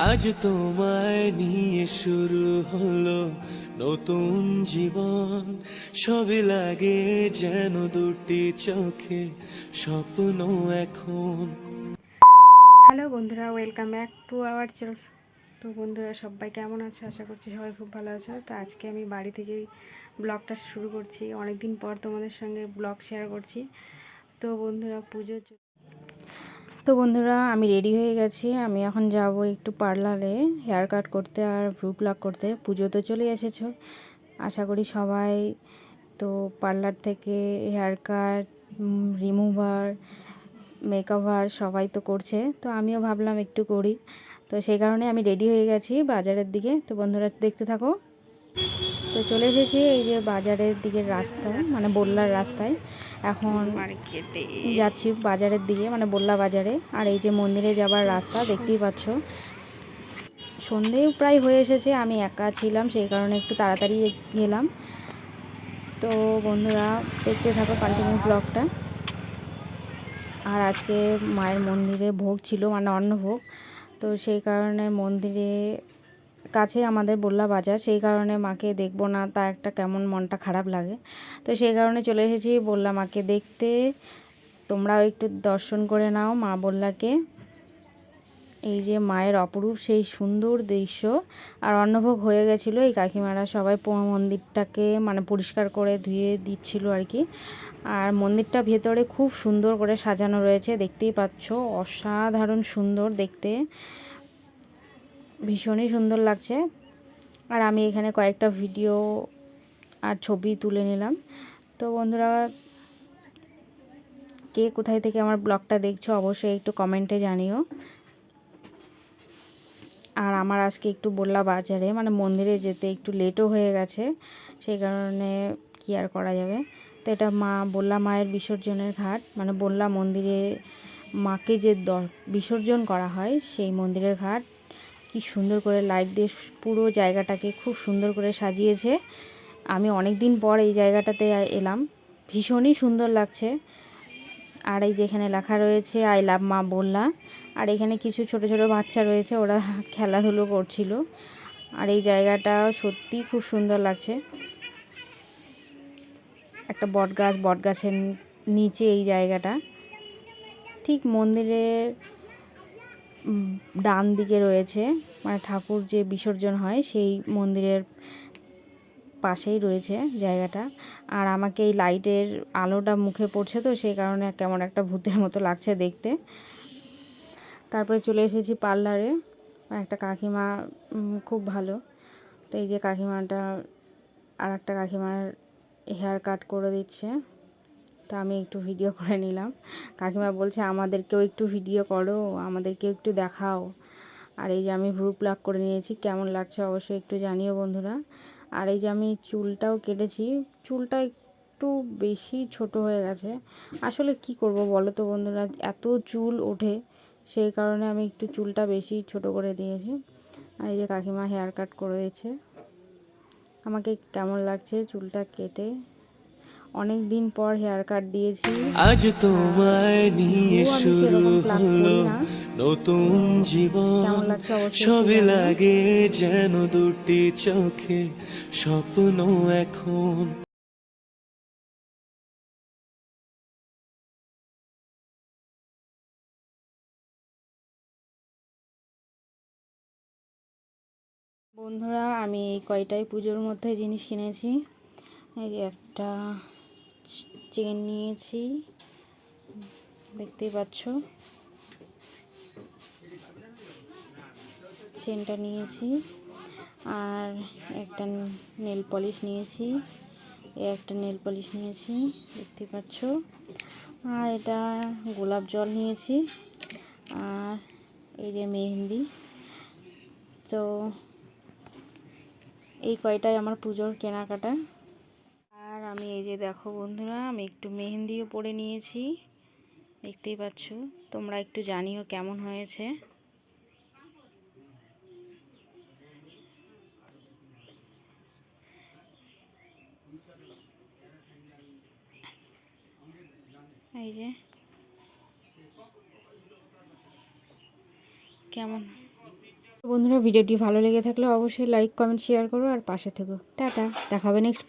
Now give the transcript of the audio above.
আজ তোমায় নিয়ে শুরু হলো নতুন জীবন। সবই লাগে যেন দুটি চোখে স্বপ্ন এখন। হ্যালো বন্ধুরা, welcome back to our channel তো বন্ধুরা, সবাই কেমন আছো? আশা করছি সবাই খুব ভালো আছো। তো আজকে আমি বাড়ি থেকেই ব্লগটা শুরু করছি। অনেক দিন পর তোমাদের সঙ্গে ব্লগ শেয়ার করছি। তো বন্ধুরা, পুজো চ- তো বন্ধুরা, আমি রেডি হয়ে গেছি। আমি এখন যাব একটু পার্লারে হেয়ার কাট করতে আর ভ্রু প্লাক করতে। পুজো তো চলে এসেছ। আশা করি সবাই তো পার্লার থেকে হেয়ার কাট রিমুভার মেকওভার সবাই তো করছে। তো আমিও ভাবলাম একটু করি। তো সেই কারণে আমি রেডি হয়ে গেছি বাজারের দিকে। তো বন্ধুরা, দেখতে থাকো। তো চলে এসেছি এই যে বাজারের দিকের রাস্তায় মানে বল্লার রাস্তায়। এখন যাচ্ছি বাজারের দিকে মানে বল্লা বাজারে। আর এই যে মন্দিরে যাবার রাস্তা দেখতেই পাচ্ছ। সন্ধে প্রায় হয়ে এসেছে আমি একা ছিলাম সেই কারণে একটু তাড়াতাড়ি গেলাম। তো বন্ধুরা দেখতে থাকো কন্টিনিউ ব্লগটা আর আজকে মায়ের মন্দিরে ভোগ ছিল মানে অন্নভোগ। তো সেই কারণে মন্দিরে কাছে আমাদের বললা বাজার। সেই কারণে মাকে দেখব না, তা একটা কেমন মনটা খারাপ লাগে। তো সেই কারণে চলে এসেছি বললা মাকে দেখতে। তোমরাও একটু দর্শন করে নাও মা বললাকে। এই যে মায়ের অপরূপ, সেই সুন্দর দৃশ্য। আর অন্নভোগ হয়ে গেছিল, এই কাকিমারা সবাই মন্দিরটাকে মানে পরিষ্কার করে ধুয়ে দিচ্ছিল আর কি। আর মন্দিরটা ভেতরে খুব সুন্দর করে সাজানো রয়েছে, দেখতেই পাচ্ছ। অসাধারণ সুন্দর দেখতে। ভীষণই সুন্দর লাগছে। আর আমি এখানে কয়েকটা ভিডিও আর ছবি তুলে নিলাম। তো বন্ধুরা, কে কোথায় থেকে আমার ব্লগটা দেখছ অবশ্যই একটু কমেন্টে জানিও। আর আমার আজকে একটু বললা বাজারে মানে মন্দিরে যেতে একটু লেটও হয়ে গেছে, সেই কারণে কি আর করা যাবে? তো এটা মা, বললা মায়ের বিসর্জনের ঘাট মানে বললা মন্দিরে মাকে যে দ- বিসর্জন করা হয় সেই মন্দিরের ঘাট। কি সুন্দর করে লাইট দিয়ে পুরো জায়গাটাকে খুব সুন্দর করে সাজিয়েছে। আমি অনেক দিন পর এই জায়গাটাতে এলাম। ভীষণই সুন্দর লাগছে। আর এই যেখানে লেখা রয়েছে আই লাভ মা বললা আর এখানে কিছু ছোট ছোট বাচ্চা রয়েছে, ওরা খেলাধুলো করছিল। আর এই জায়গাটা সত্যি খুব সুন্দর লাগছে। একটা বট গাছ বট গাছের নিচে এই জায়গাটা। ঠিক মন্দিরের ডান দিকে রয়েছে মানে ঠাকুর যে বিসর্জন হয় সেই মন্দিরের পাশেই রয়েছে জায়গাটা। আর আমাকে এই লাইটের আলোটা মুখে পড়ছে তো, সেই কারণে কেমন একটা ভূতের মতো লাগছে দেখতে। তারপরে চলে এসেছি পার্লারে একটা কাকিমা খুব ভালো। তো এই যে কাকিমাটা আর একটা কাকিমার হেয়ার কাট করে দিচ্ছে। তো আমি একটু ভিডিও করে নিলাম। কাকিমা বলছে, আমাদেরকেও একটু ভিডিও করো, আমাদেরকেও একটু দেখাও। আর এই যে আমি ভ্রু প্লাক করে নিয়েছি, কেমন লাগছে অবশ্যই একটু জানিও বন্ধুরা। আর এই যে আমি চুলটাও কেটেছি, চুলটা একটু বেশি ছোট হয়ে গেছে। আসলে কি করব বলো তো বন্ধুরা, এত চুল ওঠে, সেই কারণে আমি একটু চুলটা বেশি ছোট করে দিয়েছি। আর এই যে কাকিমা হেয়ার কাট করে দিয়েছে আমাকে কেমন লাগছে চুলটা কেটে? অনেক দিন পর হেয়ার কাট দিয়েছি। আজ তোমায় নিয়ে শুরু হলো। নতুন জীবন সবই লাগে যেন দুটি চোখে স্বপ্ন এখন। বন্ধুরা আমি এই কয়টাই পুজোর মধ্যে জিনিস কিনেছি। এই যে একটা চেন নিয়েছি। দেখতেই পাচ্ছ। চেনটা নিয়েছি। আর একটা নেল পলিশ নিয়েছি। একটা নেল পলিশ নিয়েছি। দেখতে পাচ্ছ। আর এটা গোলাপ জল নিয়েছি। আর এই যে মেহেন্দি। তো এই কয়টাই আমার পুজোর কেনাকাটা। যে দেখো বন্ধুরা, আমি একটু মেহেন্দিও পরে নিয়েছি। দেখতেই পাচ্ছ, তোমরা একটু জানিও কেমন হয়েছে। এই যে, কেমন? বন্ধুরা, ভিডিওটি ভালো লেগে থাকলে অবশ্যই লাইক কমেন্ট শেয়ার করো আর পাশে থেকো। টাটা, দেখাবে নেক্সট